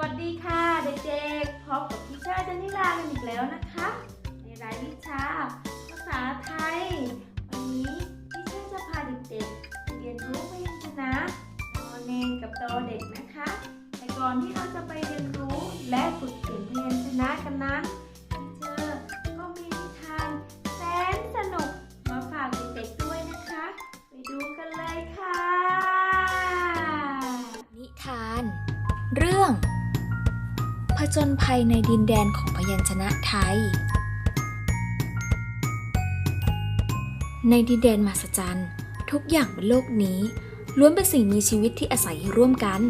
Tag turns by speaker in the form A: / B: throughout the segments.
A: วัสดีค่ะเด็กๆ พบกับพี่ชาจันนิลากันอีกแล้วนะคะ ในรายวิชา ภาษาไทย วันนี้พี่ชาจะพาเด็กๆ เรียนรู้พยัญชนะนอเนนกับตอเด็กนะคะ แต่ก่อนที่เราจะไปเรียนรู้และฝึกเขียนพยัญชนะกันนั้น
B: จญภัยในดินแดนของพยัญชนะไทย ในดินแดนมหัศจรรย์ ทุกอย่างบนโลกนี้ล้วนเป็นสิ่งมีชีวิตที่อาศัยร่วมกัน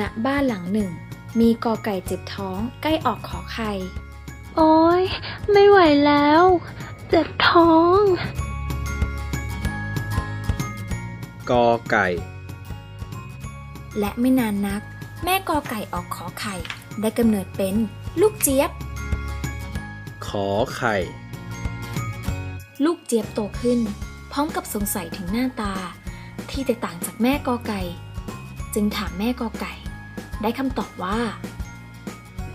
B: ณ บ้านหลังหนึ่ง มีกอไก่เจ็บท้องใกล้ออกขอไข่
C: โอ๊ยไม่ไหวแล้ว เจ็บท้อง
D: กอไก่
B: และไม่นานนัก แม่กอไก่ออกขอไข่ ได้กำเนิดเป็นลูกเจี๊ยบ
D: ขอไข่
B: ลูกเจี๊ยบโตขึ้น พร้อมกับสงสัยถึงหน้าตา ที่แตกต่างจากแม่กอไก่ จึงถามแม่กอไก่ ได้คำตอบว่า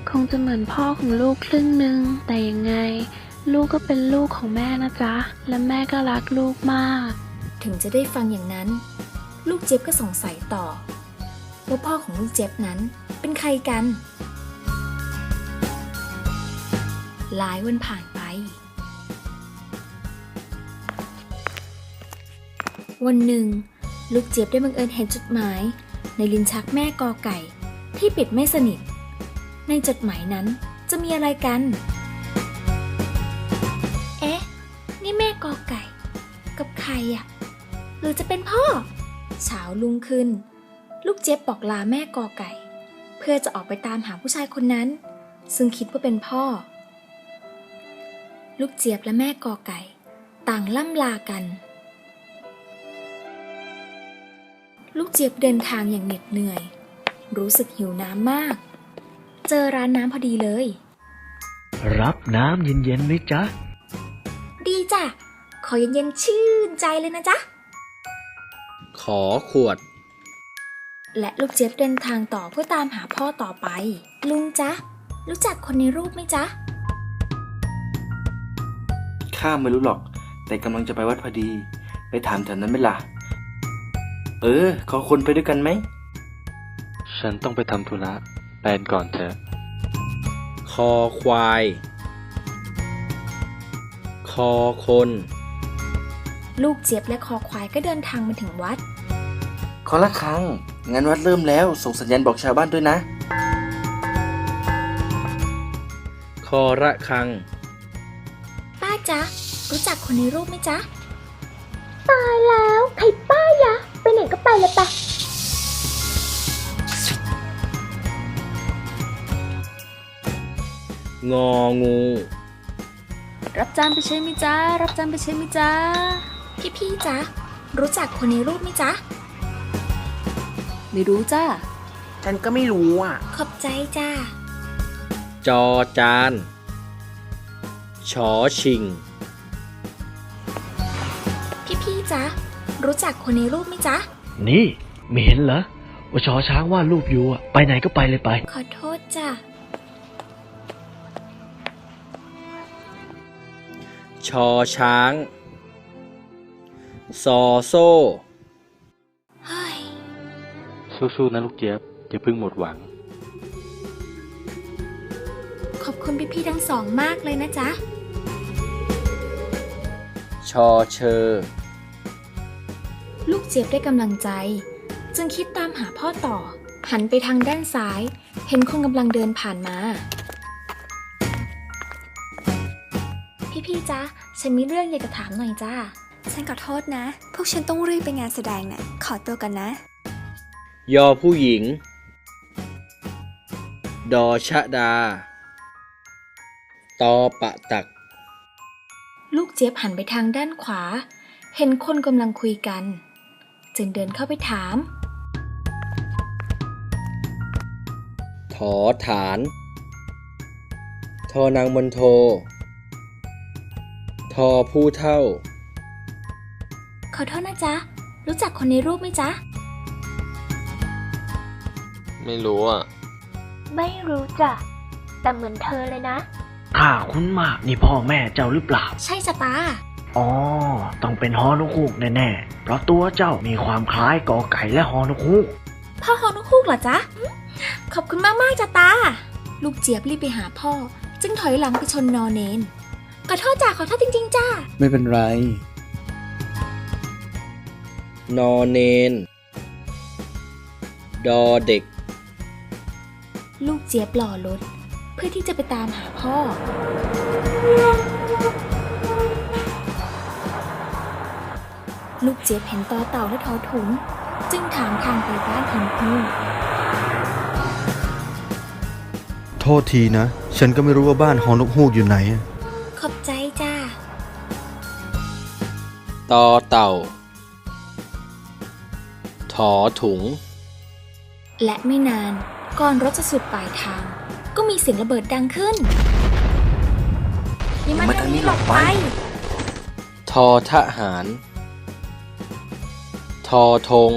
C: คงจะเหมือนพ่อของลูกครึ่งหนึ่งแต่ยังไง ลูกก็เป็นลูกของแม่นะจ๊ะ และแม่ก็รักลูกมาก
B: ถึงจะได้ฟังอย่างนั้น ลูกเจี๊ยบก็สงสัยต่อ ว่าพ่อของลูกเจี๊ยบนั้นเป็นใครกัน หลายวันผ่านไป วันหนึ่ง ลูกเจี๊ยบได้บังเอิญเห็นจดหมาย ในลิ้นชักแม่กอไก่ ที่ปิดไม่สนิท ในจดหมายนั้นจะมีอะไรกัน เอ๊ะ นี่แม่กอไก่ กับใครอะ หรือจะเป็นพ่อ เช้าลุงขึ้น ลูกเจี๊ยบบอกลาแม่กอไก่ เพื่อจะออกไปตามหาผู้ชายคนนั้น ซึ่งคิดว่าเป็นพ่อ ลูกเจี๊ยบและแม่กอไก่ ต่างล่ำลากัน ลูกเจี๊ยบเดินทางอย่างเหน็ดเหนื่อย รู้สึกหิวน้ำมาก เจอร้านน้ำพอดีเลย
E: รับน้ำเย็นๆไหมจ๊ะ
B: ดีจ้ะ ขอเย็นๆชื่นใจเลยนะจ๊ะ
D: ขอขวด
B: และลูกเจี๊ยบเดินทางต่อเพื่อตามหาพ่อต่อไป ลุงจ๊ะ รู้จักคนในรูปไหมจ๊ะ
F: ข้าไม่รู้หรอก แต่กำลังจะไปวัดพอดี ไปถามแถวนั้นไหมล่ะ เออ ขอคนไปด้วยกันไหม
E: ฉันต้องไปทำธุระแปนก่อนเถอะ
D: คอควาย คอคน
B: ลูกเจี๊ยบและคอควายก็เดินทางมาถึงวัด
F: ขอละครั้งงานวัดเริ่มแล้ว ส่งสัญญาณบอกชาวบ้านด้วยนะ
D: คอระคัง
B: ป้าจ๊ะ รู้จักคนในรูปไหมจ๊ะ
C: ตายแล้ว ใครป้ายะ ไปไหนก็ไปเลยปะ
D: งองู
A: รับจานไปใช่ไหมจ๊ะ รับจานไปใช่ไหมจ๊ะ
B: พี่พี่ๆจ๊ะ รู้จักคนในรูปไหมจ๊ะ
A: ไม่รู้จ้า
G: ฉันก็ไม่รู้อะ
B: ขอบใจจ้า
D: จอจาน ชอชิง
B: พี่พี่ๆจ๊ะ รู้จักคนในรูปไหมจ๊ะ
E: นี่ไม่เห็นเหรอว่าชอช้างวาดรูปอยู่อะไปไหนก็ไปเลยไป
B: ขอโทษจ้ะ
D: ชอช้าง ซอโซ่
B: เฮ้ย
E: สู้ๆนะลูกเจี๊ยบอย่าเพิ่งหมดหวัง
B: ขอบคุณพี่พี่ๆทั้งสองมากเลยนะจ๊ะ
D: ชอเชอ
B: ลูกเจี๊ยบได้กำลังใจ จึงคิดตามหาพ่อต่อ หันไปทางด้านซ้าย เห็นคนกำลังเดินผ่านมา พี่ๆจ๊ะ ฉันมีเรื่องอยากจะถามหน่อยจ้า
H: ฉันขอโทษนะ พวกฉันต้องรีบไปงานแสดงน่ะ ขอตัวกันนะ
D: ยอผู้หญิง ดอชะดา ตอปะตัก
B: ลูกเจี๊ยบหันไปทางด้านขวา เห็นคนกำลังคุยกัน จึงเดินเข้าไปถาม
D: ถอฐาน ทอนางมนโท ทอผู้เท่า
B: ขอโทษนะจ๊ะ รู้จักคนในรูปไหมจ๊ะ
I: ไม่รู้อะ
C: ไม่รู้จ้ะ แต่เหมือนเธอเลยนะ
E: ข้าคุ้นมากนี่พ่อแม่เจ้าหรือเปล่า
B: ใช่จ้ะตา
E: อ๋อ ต้องเป็นฮอนกฮูกแน่ๆ เพราะตัวเจ้ามีความคล้ายกอไก่และฮอนกฮูก
B: พ่อฮอนกฮูกเหรอจ๊ะอืมขอบคุณมากๆจ้ะตา ลูกเจี๊ยบรีบไปหาพ่อ จึงถอยหลังไปชนนอเนนขอโทษจ้ะขอโทษจริง ๆ จ้า
D: ไม่เป็นไร นอเนน ดอเด็ก
B: ลูกเจี๊ยบรอรถ เพื่อที่จะไปตามหาพ่อ ลูกเจี๊ยบเห็นต่อเต่าและทอถุง จึงถามทางไปบ้านฮอนกฮูก
J: โทษทีนะ ฉันก็ไม่รู้ว่าบ้านฮอนกฮูกอยู่ไหน
B: ขอบใจจ้า
D: ตอเต่า ถอถุง
B: และไม่นาน ก่อนรถจะสุดปลายทาง ก็มีเสียงระเบิดดังขึ้นอย่ามาทางนี้หรอกไป
D: ทอทหาร ทอธง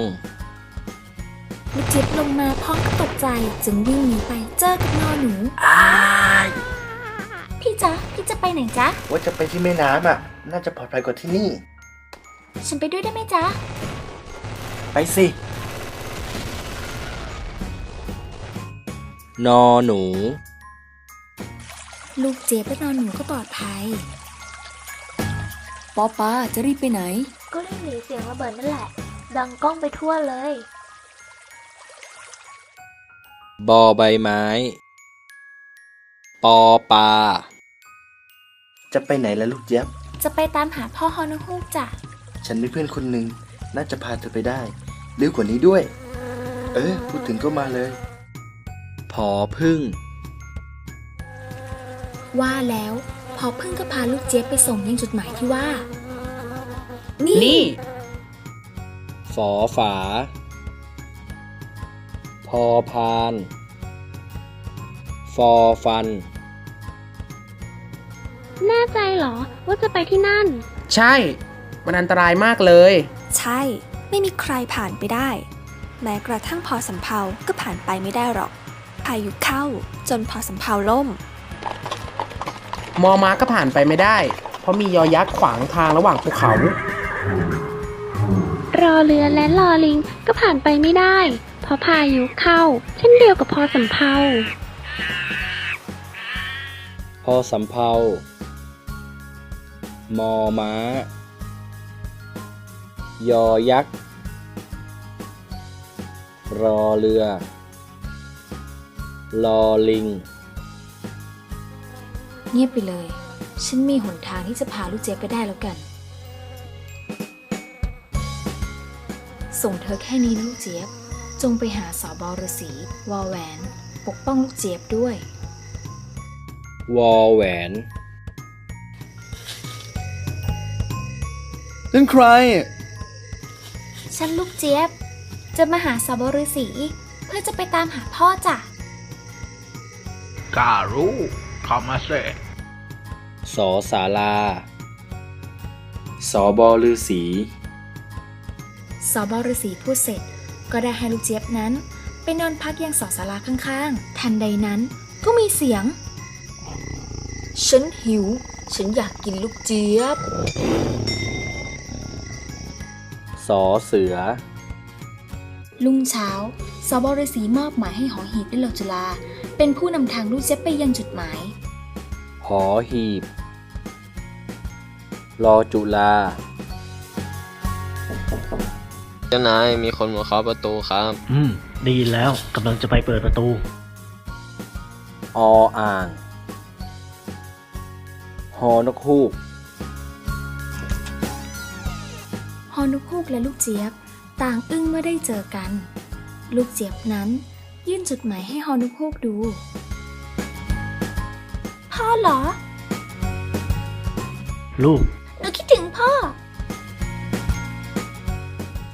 B: ลูกเจี๊ยบลงมาพร้อมกับตกใจจึงวิ่งหนีไปเจอกับนอหนูพี่จ๊ะ พี่จะไปไหนจ๊ะ
F: ว่าจะไปที่แม่น้ำอะ น่าจะปลอดภัยกว่าที่นี่
B: ฉันไปด้วยได้ไหมจ๊ะ
F: ไปสิ
D: นอหนู
B: ลูกเจี๊ยบและนอหนูก็ปลอดภัย
H: ปอปาจะรีบไปไหน
C: ก็รีบหนีเสียงระเบิดนั่นแหละ ดังก้องไปทั่วเลย
D: บอใบไม้ ปอปลา
F: จะไปไหนล่ะลูกเจี๊ยบ
B: จะไปตามหาพ่อฮอนกฮูกจ้ะ
F: ฉันมีเพื่อนคนหนึ่งน่าจะพาเธอไปได้เร็วกว่านี้ด้วย เออ พูดถึงก็มาเลย
D: ผอพึ่ง
B: ว่าแล้วพอพึ่งก็พาลูกเจี๊ยบไปส่งยังจุดหมายที่ว่า
G: นี่
D: ฝอฝา พอพาน ฟอฟัน
C: แน่ใจเหรอว่าจะไปที่นั่น
G: ใช่ มันอันตรายมากเลย
H: ใช่ ไม่มีใครผ่านไปได้ แม้กระทั่งพอสำเภาก็ผ่านไปไม่ได้หรอกพายุเข้า จนพอสำเภาล่ม
G: มอม้าก็ผ่านไปไม่ได้ เพราะมียอยักษ์ขวางทางระหว่างภูเขา
C: รอเรือและรอลิงก็ผ่านไปไม่ได้ เพราะพายุเข้า เช่นเดียวกับพอสำเภา
D: พอสำเภามอม้า ยอยักษ์ รอเรือ ลอลิง
B: เงียบไปเลย ฉันมีหนทางที่จะพาลูกเจี๊ยบไปได้แล้วกัน ส่งเธอแค่นี้นะลูกเจี๊ยบ จงไปหาสอบอฤาษีวอแหวน ปกป้องลูกเจี๊ยบด้วย
D: วอแหวน
J: นั่นใคร
B: ฉันลูกเจี๊ยบ จะมาหาสอบอฤาษีเพื่อจะไปตามหาพ่อจ้ะ
E: กล้ารู้เข้ามาเส
D: สอสารา
F: สอบอลือสี
B: สอบอฤาษีพูดเสร็จ ก็ได้ให้ลูกเจี๊ยบนั้น ไปนอนพักยังสอศาลาข้างๆ ทันใดนั้นก็มีเสียง ฉันหิว ฉันอยากกินลูกเจี๊ยบ
D: สอเสือ
B: รุ่งเช้าสอบอฤาษีมอบหมายให้หอหีบและเหลาจุฬา เป็นผู้นำทางลูกเจี๊ยบไปยังจุดหมาย
D: หอหีบ รอจุลา
I: เจ้านายมีคนมาเคาะประตูครับ
E: อืมดีแล้วกำลังจะไปเปิดประตู
D: ออ่างฮอนกฮูก
B: ฮอนุกฮูกและลูกเจี๊ยบ ต่างอึ้งเมื่อได้เจอกัน ลูกเจี๊ยบนั้น ยื่นจดหมายให้ฮอนุกฮูกดู พ่อเหรอ
E: ลูก
B: หนูคิดถึงพ่อ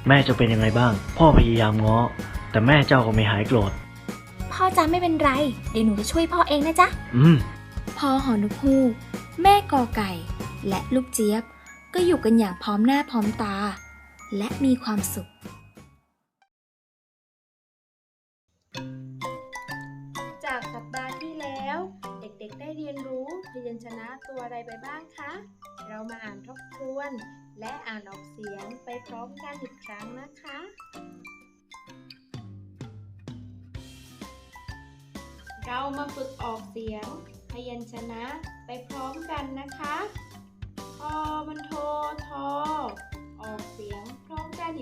E: แม่เจะเป็นยังไงบ้าง พ่อพยายามง้อ แต่แม่เจ้าก็ไม่หายโกรธ
B: พ่อจะไม่เป็นไร เดี๋ยวหนูจะช่วยพ่อเองนะจ๊ะ
E: อืม
B: พ่อหอนุกฮูกแม่กอไก่ และลูกเจี๊ยบ ก็อยู่กันอย่างพร้อมหน้าพร้อมตา และมีความสุข
A: ตัวอะไรไปบ้างคะ เรามาอ่านทบทวน และอ่านออกเสียงไปพร้อมกันอีกครั้งนะคะ เรามาฝึกออกเสียง พยัญชนะไปพร้อมกันนะคะทอมันโททอออกเสียงพร้อมกัน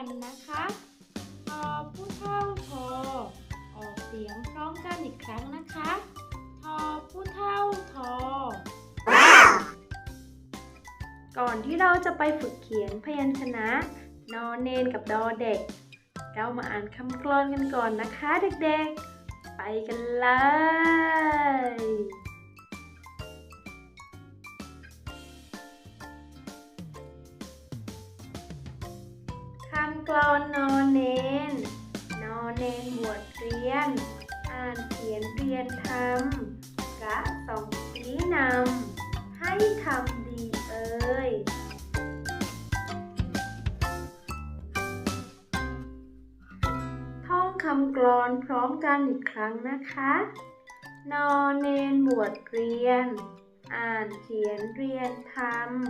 A: กันนะคะทอผู้เท่าทอออกเสียงพร้อมกันอีกครั้งนะคะทอผู้เท่าทอก่อนที่เราจะไปฝึกเขียนพยัญชนะ นอนเนนกับดอเด็ก เรามาอ่านคำกลอนกันก่อนนะคะเด็กๆ ไปกันเลย กลอนนอนเนน นอนเนนบวชเรียน อ่านเขียนเรียนทำกะส่องชี้นำ ให้ทำดีเอ่ยท่องคำกลอนพร้อมกันอีกครั้งนะคะ นอนเนนบวชเรียน อ่านเขียนเรียนท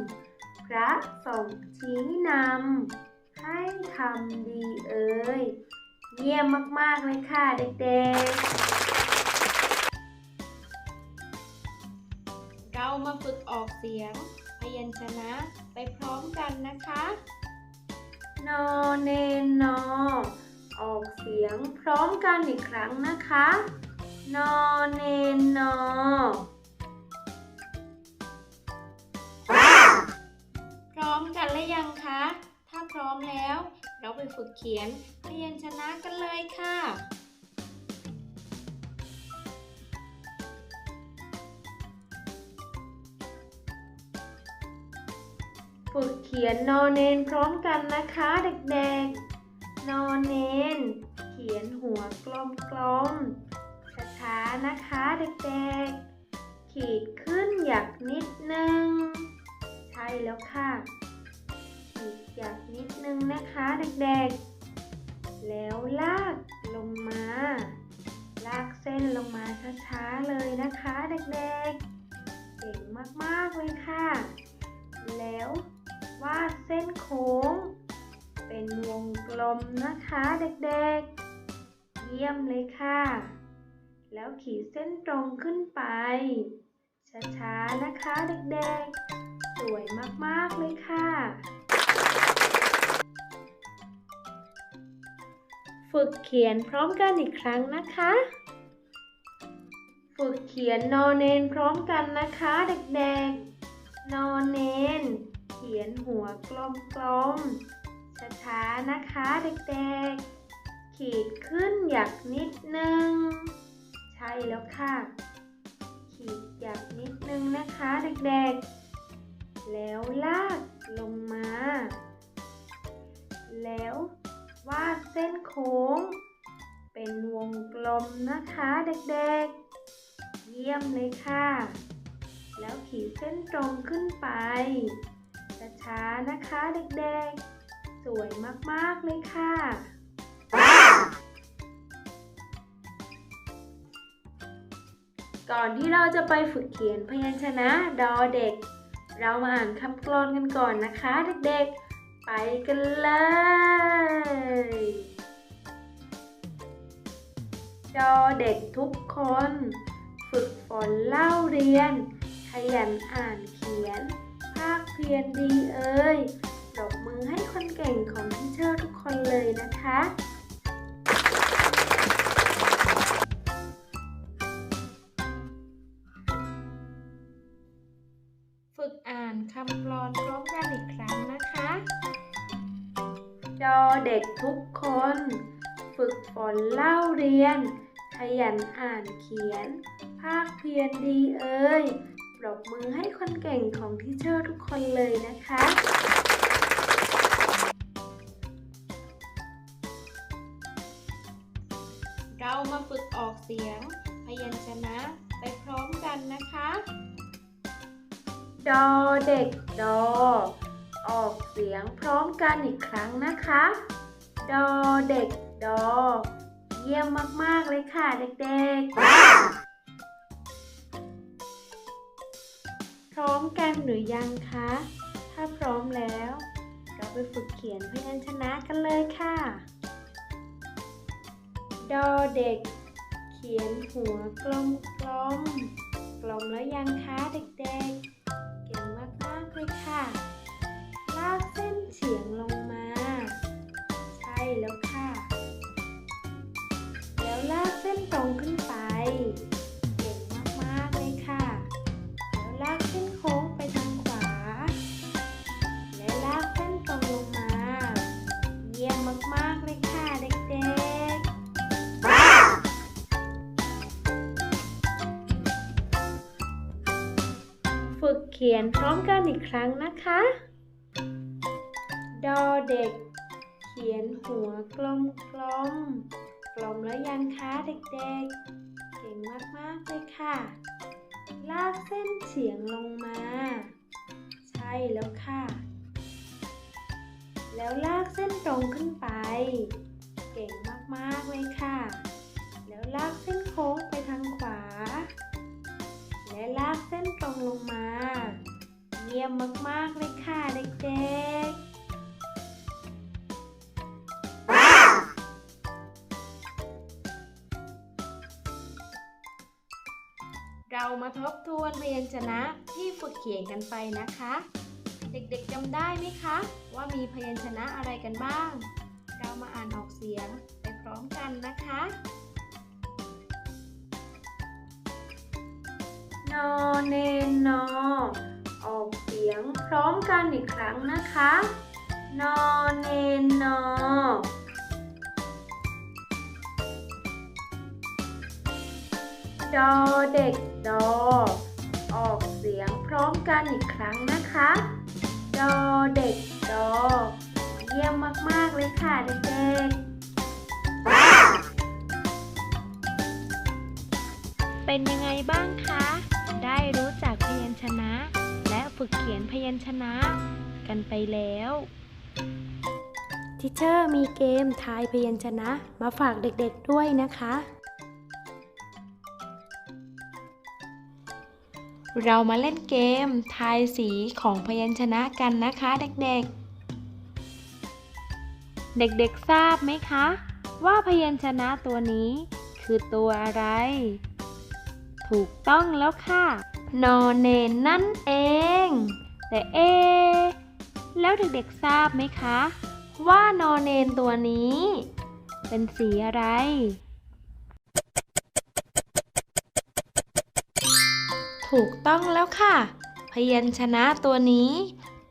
A: ำพระส่งชี้นำ ทำดีเอ่ย เยี่ยมมาก ๆ เลยค่ะเด็ก ๆ เรามาฝึกออกเสียง พยัญชนะไปพร้อมกันนะคะ นอเนนนอ ออกเสียงพร้อมกันอีกครั้งนะคะ นอเนนนอพร้อมกันหรือยังคะถ้า พร้อมแล้ว เราไปฝึกเขียนพยัญชนะกันเลยค่ะ ฝึกเขียนนอนเนนพร้อมกันนะคะเด็กๆ นอนเนน เขียนหัวกลมๆช้าๆนะคะเด็กๆ ขีดขึ้นหยักนิดนึง ใช่แล้วค่ะ ยักนิดนึงนะคะเด็กๆ แล้วลากลงมา ลากเส้นลงมาช้าๆเลยนะคะเด็กๆ เก่งมากๆเลยค่ะ แล้ววาดเส้นโค้ง เป็นวงกลมนะคะเด็กๆ เยี่ยมเลยค่ะ แล้วขีดเส้นตรงขึ้นไปช้าๆ นะคะเด็กๆ สวยมาก ๆ เลยค่ะ ฝึกเขียนพร้อมกันอีกครั้งนะคะ ฝึกเขียนนอเนนพร้อมกันนะคะเด็กๆ นอเนน เขียนหัวกลมๆ ช้าๆ นะคะเด็กๆ ขีดขึ้นหยักนิดนึง ใช่แล้วค่ะ ขีดหยักนิดนึงนะคะเด็กๆ แล้วลากลงมา แล้ว วาดเส้นโค้ง เป็นวงกลมนะคะเด็กๆ เยี่ยมเลยค่ะ แล้วขีดเส้นตรงขึ้นไปช้าๆนะคะเด็กๆ สวยมากๆเลยค่ะก่อนที่เราจะไปฝึกเขียนพยัญชนะดอเด็ก เรามาอ่านคำกลอนกันก่อนนะคะเด็กๆ ไปกันเลย จอเด็กทุกคน ฝึกฝนเล่าเรียน ขยันอ่านเขียน ภาคเพียรดีเอ่ยปรบมือให้คนเก่งของทิเชอร์ทุกคนเลยนะคะ ด็กทุกคน ฝึกฝนเล่าเรียน ขยันอ่านเขียน ภาคเพียรดีเอ่ยปรบมือให้คนเก่งของทีเชอร์ทุกคนเลยนะคะเรามาฝึกออกเสียง พยัญชนะไปพร้อมกันนะคะ ดอเด็กดอ ออกเสียงพร้อมกันอีกครั้งนะคะ ดอเด็กดอ เยี่ยมมาก ๆ เลยค่ะเด็กๆ พร้อมกันหรือยังคะ ถ้าพร้อมแล้ว เราไปฝึกเขียนพยัญชนะกันเลยค่ะ ดอเด็ก เขียนหัวกลมกลมๆกลมแล้วยังคะเด็กๆ เก่งมาก ๆ เลยค่ะ ลากเส้นเฉียงลง ขียนพร้อมกันอีกครั้งนะคะ ดอเด็ก เขียนหัวกลมกลมๆกลมแล้วยังคะเด็กๆ เก่งมากๆเลยค่ะ ลากเส้นเฉียงลงมา ใช่แล้วค่ะ แล้วลากเส้นตรงขึ้นไป เก่งมากๆเลยค่ะ แล้วลากเส้นโค้งไปทาง และลากเส้นตรงลงมา เยี่ยมมาก ๆ เลยค่ะเด็กๆเรามาทบทวนเพยัญชนะที่ฝึกเขียนกันไปนะคะ เด็กๆจำได้ไหมคะ ว่ามีพยัญชนะอะไรกันบ้าง เรามาอ่านออกเสียงไปพร้อมกันนะคะ อเนนนอ ออกเสียงพร้อมกันอีกครั้งนะคะ นอเนนนอดอเด็กดอ ออกเสียงพร้อมกันอีกครั้งนะคะ ดอเด็กดอ เยี่ยมมาก ๆ เลยค่ะเด็กๆ เป็นยังไงบ้างคะ ได้รู้จักพยัญชนะ และฝึกเขียนพยัญชนะ กันไปแล้วทิเชอร์มีเกมทายพยัญชนะมาฝากเด็กๆด้วยนะคะ เรามาเล่นเกมทายสีของพยัญชนะกันนะคะเด็กๆ เด็กๆทราบไหมคะ ว่าพยัญชนะตัวนี้คือตัวอะไร ถูกต้องแล้วค่ะ นอเนนนั่นเอง แต่เอ แล้วเด็กๆทราบไหมคะ ว่านอเนนตัวนี้ เป็นสีอะไร ถูกต้องแล้วค่ะ พยัญชนะตัวนี้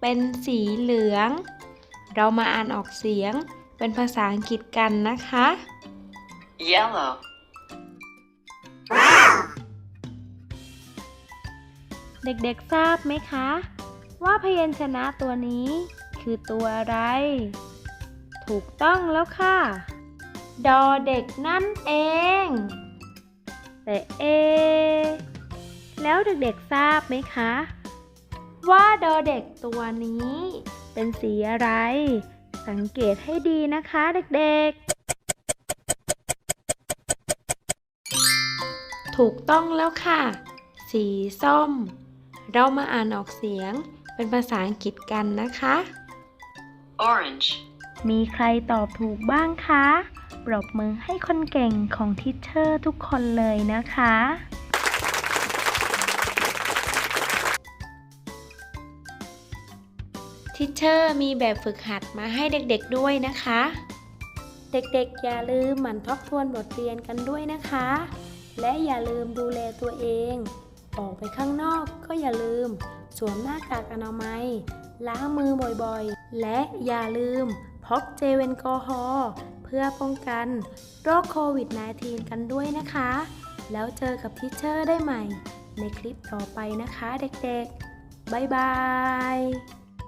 A: เป็นสีเหลือง เรามาอ่านออกเสียงเป็นภาษาอังกฤษกันนะคะ
K: yellow,
A: เด็กๆทราบไหมคะ ว่าพยัญชนะตัวนี้ คือตัวอะไร ถูกต้องแล้วค่ะ ดอเด็กนั่นเอง แต่เอ แล้วเด็กๆทราบไหมคะ ว่าดอเด็กตัวนี้ เป็นสีอะไร สังเกตให้ดีนะคะเด็กๆถูกต้องแล้วค่ะ สีส้ม เรามาอ่านออกเสียงเป็นภาษาอังกฤษกันนะคะ
K: orange,
A: มีใครตอบถูกบ้างคะ ปรบมือให้คนเก่งของทิชเชอร์ทุกคนเลยนะคะ ทิชเชอร์มีแบบฝึกหัดมาให้เด็กๆด้วยนะคะ เด็กๆ อย่าลืมหมั่นทบทวนบทเรียนกันด้วยนะคะ และอย่าลืมดูแลตัวเอง ออกไปข้างนอกก็อย่าลืม สวมหน้ากากอนามัย ล้างมือบ่อยๆ และอย่าลืมพกเจลแอลกอฮอล์เพื่อป้องกันโรคโควิด -19 กันด้วยนะคะ แล้วเจอกับทิชเชอร์ได้ใหม่ ในคลิปต่อไปนะคะเด็กๆ บ๊ายบาย